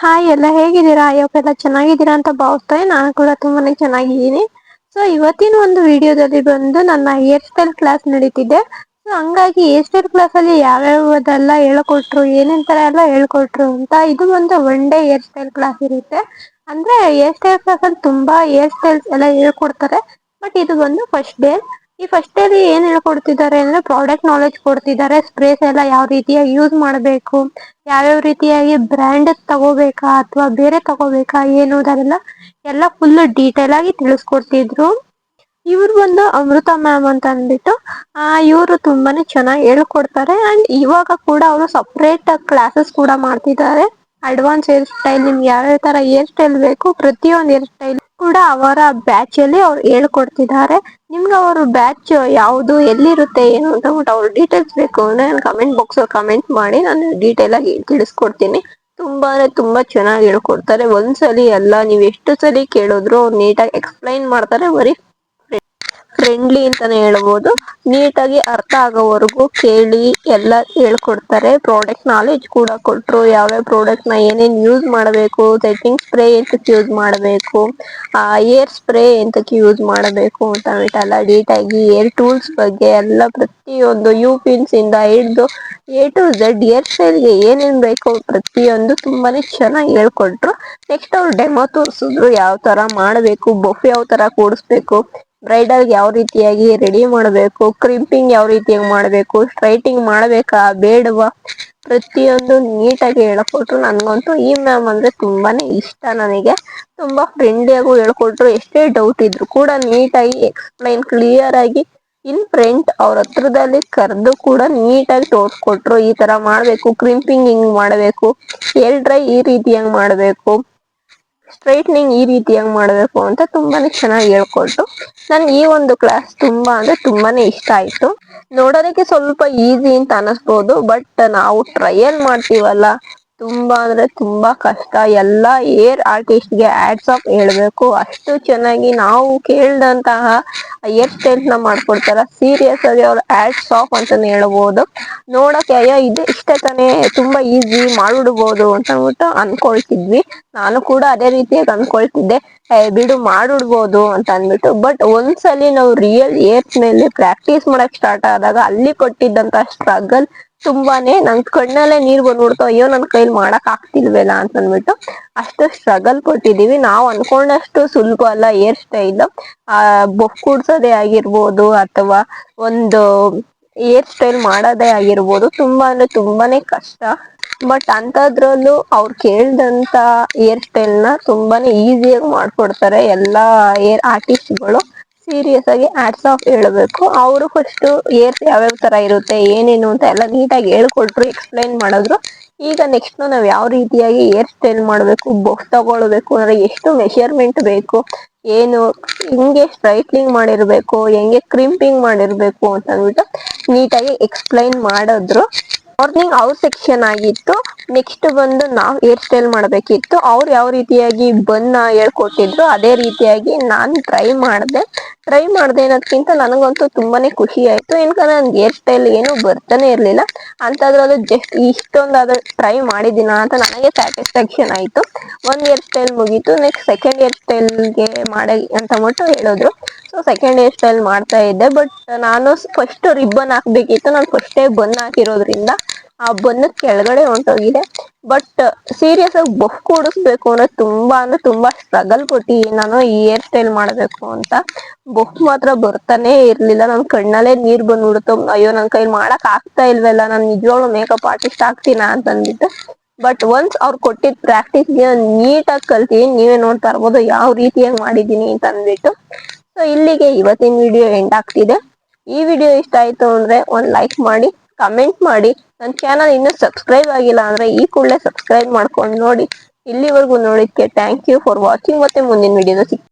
Hi ಎಲ್ಲ ಹೇಗಿದ್ದೀರಾ? ಎಲ್ಲ ಚೆನ್ನಾಗಿದ್ದೀರಾ ಅಂತ ಭಾವಿಸ್ತೇನೆ ನಾನು ಕೂಡ ತುಂಬಾನೇ ಚೆನ್ನಾಗಿದ್ದೀನಿ. ಸೊ ಇವತ್ತಿನ ಒಂದು ವಿಡಿಯೋದಲ್ಲಿ ಬಂದು ನನ್ನ ಹೇರ್ ಸ್ಟೈಲ್ ಕ್ಲಾಸ್ ನಡೀತಿದೆ. ಸೊ ಹಂಗಾಗಿ ಹೇರ್ ಸ್ಟೈಲ್ ಕ್ಲಾಸ್ ಅಲ್ಲಿ ಯಾವ್ಯಾವದೆಲ್ಲ ಹೇಳ್ಕೊಟ್ರು, ಏನೇನ್ ತರ ಎಲ್ಲ ಹೇಳ್ಕೊಟ್ರು ಅಂತ ಇದು ಒಂದು one day hair style class ಇರುತ್ತೆ. ಅಂದ್ರೆ ಹೇರ್ ಸ್ಟೈಲ್ ಕ್ಲಾಸ್ ಅಲ್ಲಿ ತುಂಬಾ ಹೇರ್ ಸ್ಟೈಲ್ಸ್ ಎಲ್ಲ ಹೇಳ್ಕೊಡ್ತಾರೆ. ಬಟ್ ಇದು ಬಂದು ಫಸ್ಟ್ ಡೇ ಈ ಫಸ್ಟ್ ಡೇ ಏನ್ ಹೇಳ್ಕೊಡ್ತಿದ್ದಾರೆ ಅಂದ್ರೆ ಪ್ರಾಡಕ್ಟ್ ನಾಲೆಜ್ ಕೊಡ್ತಿದ್ದಾರೆ ಸ್ಪ್ರೇಸ್ ಎಲ್ಲ ಯಾವ ರೀತಿಯಾಗಿ ಯೂಸ್ ಮಾಡಬೇಕು ಯಾವ್ಯಾವ ರೀತಿಯಾಗಿ ಬ್ರ್ಯಾಂಡ್ ತಗೋಬೇಕಾ ಅಥವಾ ಬೇರೆ ತಗೋಬೇಕಾ ಏನು ಅದೆಲ್ಲ ಎಲ್ಲ ಫುಲ್ ಡೀಟೇಲ್ ಆಗಿ ತಿಳಿಸ್ಕೊಡ್ತಿದ್ರು. ಇವ್ರು ಬಂದು ಅಮೃತ ಮ್ಯಾಮ್ ಅಂತ ಅಂದ್ಬಿಟ್ಟು, ಆ, ಇವರು ತುಂಬಾನೇ ಚೆನ್ನಾಗಿ ಹೇಳ್ಕೊಡ್ತಾರೆ. ಅಂಡ್ ಇವಾಗ ಕೂಡ ಅವರು ಸಪರೇಟ್ ಕ್ಲಾಸಸ್ ಕೂಡ ಮಾಡ್ತಿದ್ದಾರೆ. ಅಡ್ವಾನ್ಸ್ ಹೇರ್ ಸ್ಟೈಲ್ ನಿಮ್ಗೆ ಯಾವ ತರ ಹೇರ್ ಸ್ಟೈಲ್ ಬೇಕು, ಪ್ರತಿಯೊಂದು ಹೇರ್ ಸ್ಟೈಲ್ ಕೂಡ ಅವರ ಬ್ಯಾಚ್ ಅಲ್ಲಿ ಅವ್ರು ಹೇಳ್ಕೊಡ್ತಿದ್ದಾರೆ. ನಿಮ್ಗೆ ಅವ್ರ ಬ್ಯಾಚ್ ಯಾವುದು ಎಲ್ಲಿರುತ್ತೆ, ಏನು ಅಂತ ಅವ್ರ ಡೀಟೇಲ್ಸ್ ಬೇಕು ಅಂದ್ರೆ ಕಮೆಂಟ್ ಬಾಕ್ಸ್ ಅಲ್ಲಿ ಕಮೆಂಟ್ ಮಾಡಿ, ನಾನು ಡೀಟೇಲ್ ಆಗಿ ತಿಳಿಸ್ಕೊಡ್ತೀನಿ. ತುಂಬಾ ಅಂದ್ರೆ ತುಂಬಾ ಚೆನ್ನಾಗಿ ಹೇಳ್ಕೊಡ್ತಾರೆ. ಒಂದ್ಸಲಿ ಎಲ್ಲ ನೀವು ಎಷ್ಟು ಸಲಿ ಕೇಳಿದ್ರು ಅವ್ರು ನೀಟಾಗಿ ಎಕ್ಸ್ಪ್ಲೈನ್ ಮಾಡ್ತಾರೆ, ಬರೀ ಫ್ರೆಂಡ್ಲಿ ಅಂತಾನೆ ಹೇಳ್ಬೋದು. ನೀಟಾಗಿ ಅರ್ಥ ಆಗೋವರೆಗೂ ಕೇಳಿ ಎಲ್ಲ ಹೇಳ್ಕೊಡ್ತಾರೆ. ಪ್ರಾಡಕ್ಟ್ ನಾಲೆಜ್ ಕೂಡ ಕೊಟ್ರು ಯಾವ್ಯಾವ ಪ್ರಾಡಕ್ಟ್ನ ಏನೇನ್ ಯೂಸ್ ಮಾಡಬೇಕು ಸೆಟ್ಟಿಂಗ್ ಸ್ಪ್ರೇ ಎಂತಕ್ಕೆ ಯೂಸ್ ಮಾಡಬೇಕು, ಆ ಏರ್ ಸ್ಪ್ರೇ ಎಂತಕ್ಕೆ ಯೂಸ್ ಮಾಡಬೇಕು ಅಂತ ಅಂದ್ಬಿಟ್ಟೆಲ್ಲ. ನೀಟಾಗಿ ಏರ್ ಟೂಲ್ಸ್ ಬಗ್ಗೆ ಎಲ್ಲ ಪ್ರತಿಯೊಂದು ಯು ಇಂದ ಹಿಡ್ದು ಎ ಟು ಝೆಡ್ ಏರ್ ಸ್ಟೈಲ್ಗೆ ಏನೇನ್ ಬೇಕು ಪ್ರತಿಯೊಂದು ತುಂಬಾನೇ ಚೆನ್ನಾಗಿ ಹೇಳ್ಕೊಟ್ರು. ನೆಕ್ಸ್ಟ್ ಅವ್ರು ಡೆಮೋ ತೋರಿಸಿದ್ರು ಯಾವ ತರ ಮಾಡಬೇಕು ಬೊಫೆ ಯಾವ ತರ ಕೂಡಿಸ್ಬೇಕು ಬ್ರೈಡಲ್ ಯಾವ ರೀತಿಯಾಗಿ ರೆಡಿ ಮಾಡಬೇಕು ಕ್ರಿಂಪಿಂಗ್ ಯಾವ ರೀತಿಯಾಗಿ ಮಾಡಬೇಕು ಸ್ಟ್ರೈಟಿಂಗ್ ಮಾಡಬೇಕಾ, ಬೇಡವಾ? ಪ್ರತಿಯೊಂದು ನೀಟಾಗಿ ಹೇಳ್ಕೊಟ್ರು ನನಗಂತೂ ಈ ಮ್ಯಾಮ್ ಅಂದ್ರೆ ತುಂಬಾನೇ ಇಷ್ಟ ನನಗೆ. ತುಂಬಾ ಫ್ರೆಂಡ್ಲಿಯಾಗೂ ಹೇಳ್ಕೊಟ್ರು, ಎಷ್ಟೇ ಡೌಟ್ ಇದ್ರು ಕೂಡ ನೀಟಾಗಿ ಎಕ್ಸ್ಪ್ಲೈನ್ ಕ್ಲಿಯರ್ ಆಗಿ ಇನ್ ಫ್ರಂಟ್ ಅವ್ರ ಹತ್ರದಲ್ಲಿ ಕರೆದು ಕೂಡ ನೀಟಾಗಿ ತೋರಿಸ್ಕೊಟ್ರು. ಈ ತರ ಮಾಡಬೇಕು ಕ್ರಿಂಪಿಂಗ್ ಹಿಂಗ್ ಮಾಡಬೇಕು ಏರ್ ಡ್ರೈ ಈ ರೀತಿಯಾಗಿ ಮಾಡಬೇಕು. ಸ್ಟ್ರೈಟ್ನಿಂಗ್ ಈ ರೀತಿಯಾಗಿ ಮಾಡಬೇಕು ಅಂತ ತುಂಬಾನೇ ಚೆನ್ನಾಗಿ ಹೇಳ್ಕೊಟ್ಟು ನನ್ ಈ ಒಂದು ಕ್ಲಾಸ್ ತುಂಬಾ ಅಂದ್ರೆ ತುಂಬಾನೇ ಇಷ್ಟ ಆಯ್ತು. ನೋಡೋದಕ್ಕೆ ಸ್ವಲ್ಪ ಈಸಿ ಅಂತ ಅನಿಸ್ಬೋದು ಬಟ್ ನಾವು ಟ್ರಯಲ್ ಮಾಡ್ತೀವಲ್ಲ ತುಂಬಾ ಅಂದ್ರೆ ತುಂಬಾ ಕಷ್ಟ. ಎಲ್ಲ ಏರ್ ಆರ್ಟಿಸ್ಟ್ಗೆ ಆಡ್ಸ್ ಆಫ್ ಹೇಳ್ಬೇಕು. ಅಷ್ಟು ಚೆನ್ನಾಗಿ ನಾವು ಕೇಳ್ದಂತಹ ಏರ್ ಸ್ಟೈಲ್ಸ್ನ ಮಾಡ್ಕೊಡ್ತಾರ? ಸೀರಿಯಸ್ ಆಗಿ ಅವ್ರ ಆಡ್ಸ್ ಆಫ್ ಅಂತಾನೆ ಹೇಳ್ಬೋದು. ನೋಡಕ್ಕೆ ಅಯ್ಯೋ, ಇದು ಇಷ್ಟೇ ತಾನೇ ತುಂಬಾ ಈಸಿ ಮಾಡಿಡ್ಬೋದು ಅಂತ ಅಂದ್ಬಿಟ್ಟು ಅನ್ಕೊಳ್ತಿದ್ವಿ. ನಾನು ಕೂಡ ಅದೇ ರೀತಿಯಾಗಿ ಅನ್ಕೊಳ್ತಿದ್ದೆ. ಬಿಡು ಮಾಡಿಡ್ಬೋದು ಅಂತ ಅಂದ್ಬಿಟ್ಟು. ಬಟ್ ಒಂದ್ಸಲಿ ನಾವು ರಿಯಲ್ ಏರ್ಸ್ ಮೇಲೆ ಪ್ರಾಕ್ಟೀಸ್ ಮಾಡಕ್ ಸ್ಟಾರ್ಟ್ ಆದಾಗ ಅಲ್ಲಿ ಕೊಟ್ಟಿದ್ದಂತ ಸ್ಟ್ರಗಲ್ ತುಂಬಾನೇ ನನ್ ಕಣ್ಣಲ್ಲೇ ನೀರ್ ಬಂದ್ಬಿಡ್ತು. ಅಯ್ಯೋ, ನನ್ ಕೈಲಿ ಮಾಡಕ್ ಆಗ್ತಿಲ್ವಲ್ಲ ಅಂತ ಅಂದ್ಬಿಟ್ಟು ಅಷ್ಟು ಸ್ಟ್ರಗಲ್ ಕೊಟ್ಟಿದೀವಿ. ನಾವ್ ಅನ್ಕೊಂಡಷ್ಟು ಸುಲಭ ಅಲ್ಲ, ಏರ್ ಸ್ಟೈಲ್. ಆ ಬೊಫ್ ಕೂಡ್ಸೋದೇ ಆಗಿರ್ಬೋದು ಅಥವಾ ಒಂದು ಏರ್ ಸ್ಟೈಲ್ ಮಾಡೋದೇ ಆಗಿರ್ಬೋದು. ತುಂಬಾ ಅಂದ್ರೆ ತುಂಬಾನೇ ಕಷ್ಟ. ಬಟ್ ಅಂತದ್ರಲ್ಲೂ ಅವ್ರು ಕೇಳ್ದಂತ ಹೇರ್ ಸ್ಟೈಲ್ನ ತುಂಬಾನೇ ಈಸಿಯಾಗಿ ಮಾಡ್ಕೊಡ್ತಾರೆ ಎಲ್ಲಾ ಆರ್ಟಿಸ್ಟ್ಗಳು ಸೀರಿಯಸ್ ಆಗಿ ಆಟ್ಸ್ ಆಫ್ ಹೇಳ್ಬೇಕು. ಅವರು ಫಸ್ಟ್ ಏರ್ಸ್ ಯಾವ್ಯಾವ ತರ ಇರುತ್ತೆ, ಏನೇನು ಅಂತ ಎಲ್ಲ ನೀಟಾಗಿ ಹೇಳ್ಕೊಟ್ರು ಎಕ್ಸ್ಪ್ಲೈನ್ ಮಾಡಿದ್ರು. ಈಗ ನೆಕ್ಸ್ಟ್ ನಾವು ಯಾವ ರೀತಿಯಾಗಿ ಹೇರ್ ಸ್ಟೈಲ್ ಮಾಡಬೇಕು ಬೊಫ್ ತಗೊಳ್ಬೇಕು ಅಂದ್ರೆ ಎಷ್ಟು ಮೆಷರ್ಮೆಂಟ್ ಬೇಕು, ಏನು ಹೆಂಗೆ ಸ್ಟ್ರೈಟ್ಲಿಂಗ್ ಮಾಡಿರ್ಬೇಕು, ಹೆಂಗೆ ಕ್ರಿಂಪಿಂಗ್ ಮಾಡಿರ್ಬೇಕು ಅಂತ ಅಂದ್ಬಿಟ್ಟು ನೀಟಾಗಿ ಎಕ್ಸ್ಪ್ಲೈನ್ ಮಾಡಿದ್ರು. ಮಾರ್ನಿಂಗ್ ಅವ್ರ ಸೆಕ್ಷನ್ ಆಗಿತ್ತು ನೆಕ್ಸ್ಟ್ ಬಂದು ನಾವ್ ಹೇರ್ ಸ್ಟೈಲ್ ಮಾಡಬೇಕಿತ್ತು. ಅವ್ರು ಯಾವ ರೀತಿಯಾಗಿ ಬನ್ನ ಹೇಳ್ಕೊಟ್ಟಿದ್ರು, ಅದೇ ರೀತಿಯಾಗಿ ನಾನು ಟ್ರೈ ಮಾಡಿದೆ. ಟ್ರೈ ಮಾಡಿದೆ ಅನ್ನೋದಕ್ಕಿಂತ ನನಗಂತೂ ತುಂಬಾನೇ ಖುಷಿ ಆಯ್ತು. ಏನಕಂದ್ರೆ ನನ್ಗೆ ಹೇರ್ ಸ್ಟೈಲ್ ಏನು ಬರ್ತಾನೆ ಇರ್ಲಿಲ್ಲ. ಅಂತದ್ರಲ್ಲೂ ಜಸ್ಟ್ ಇಷ್ಟೊಂದಾದ್ರೂ ಟ್ರೈ ಮಾಡಿದ್ದೀನ ಅಂತ ನನಗೆ ಸ್ಯಾಟಿಸ್ಫ್ಯಾಕ್ಷನ್ ಆಯ್ತು. ಒಂದ್ ಇಯರ್ ಸ್ಟೈಲ್ ಮುಗೀತು ನೆಕ್ಸ್ಟ್ ಸೆಕೆಂಡ್ ಹೇರ್ ಸ್ಟೈಲ್ಗೆ ಮಾಡಿ ಅಂತ ಮಟ್ಟು ಹೇಳಿದ್ರು. ಸೊ ಸೆಕೆಂಡ್ ಇಯರ್ ಸ್ಟೈಲ್ ಮಾಡ್ತಾ ಇದ್ದೆ ಬಟ್ ನಾನು ಫಸ್ಟ್ ರಿಬ್ಬನ್ ಹಾಕ್ಬೇಕಿತ್ತು. ನಾನು ಫಸ್ಟೇ ಬನ್ ಹಾಕಿರೋದ್ರಿಂದ ಆ ಬನ್ನ ಕೆಳಗಡೆ ಹೊಂಟೋಗಿದೆ. ಬಟ್ ಸೀರಿಯಸ್ ಆಗಿ ಬಫ್ ಕೂಡಿಸ್ಬೇಕು ಅಂದ್ರೆ ತುಂಬಾ ಅಂದ್ರೆ ತುಂಬಾ ಸ್ಟ್ರಗಲ್ ಕೊಟ್ಟಿ, ನಾನು ಈ ಹೇರ್ ಸ್ಟೈಲ್ ಮಾಡಬೇಕು ಅಂತ. ಬಫ್ ಮಾತ್ರ ಬರ್ತಾನೆ ಇರ್ಲಿಲ್ಲ. ನನ್ ಕಣ್ಣಲ್ಲೇ ನೀರ್ ಬಂದ್ಬಿಡುತ್ತೋ, ಅಯ್ಯೋ, ನನ್ ಕೈಲಿ ಮಾಡಕ್ ಆಗ್ತಾ ಇಲ್ವಲ್ಲ, ನಾನ್ ನಿಜವಾಗ್ಲೂ ಮೇಕಪ್ ಆರ್ಟಿಸ್ಟ್ ಆಗ್ತೀನ ಅಂತ ಅಂದ್ಬಿಟ್ಟು. ಬಟ್ ಒನ್ಸ್ ಅವ್ರು ಕೊಟ್ಟಿದ್ ಪ್ರಾಕ್ಟೀಸ್ ನೀಟಾಗಿ ಕಲ್ತೀನಿ ನೀವೇ ನೋಡ್ತಾ ಇರ್ಬೋದು ಯಾವ ರೀತಿಯಾಗಿ ಮಾಡಿದೀನಿ ಅಂತ ಅಂದ್ಬಿಟ್ಟು. ಸೊ ಇಲ್ಲಿಗೆ ಇವತ್ತಿನ ವಿಡಿಯೋ ಎಂಡ್ ಆಗ್ತಿದೆ. ಈ ವಿಡಿಯೋ ಇಷ್ಟ ಆಯ್ತು ಅಂದ್ರೆ ಒಂದ್ ಲೈಕ್ ಮಾಡಿ. ಕಮೆಂಟ್ ಮಾಡಿ. ನನ್ನ ಚಾನಲ್ ಇನ್ನೂ ಸಬ್ಸ್ಕ್ರೈಬ್ ಆಗಿಲ್ಲ ಅಂದ್ರೆ ಈ ಕೂಡಲೇ ಸಬ್ಸ್ಕ್ರೈಬ್ ಮಾಡ್ಕೊಂಡು ನೋಡಿ. ಇಲ್ಲಿವರೆಗೂ ನೋಡಿದ್ಕೆ ಥ್ಯಾಂಕ್ ಯು ಫಾರ್ ವಾಚಿಂಗ್ ಮತ್ತೆ ಮುಂದಿನ ವಿಡಿಯೋದ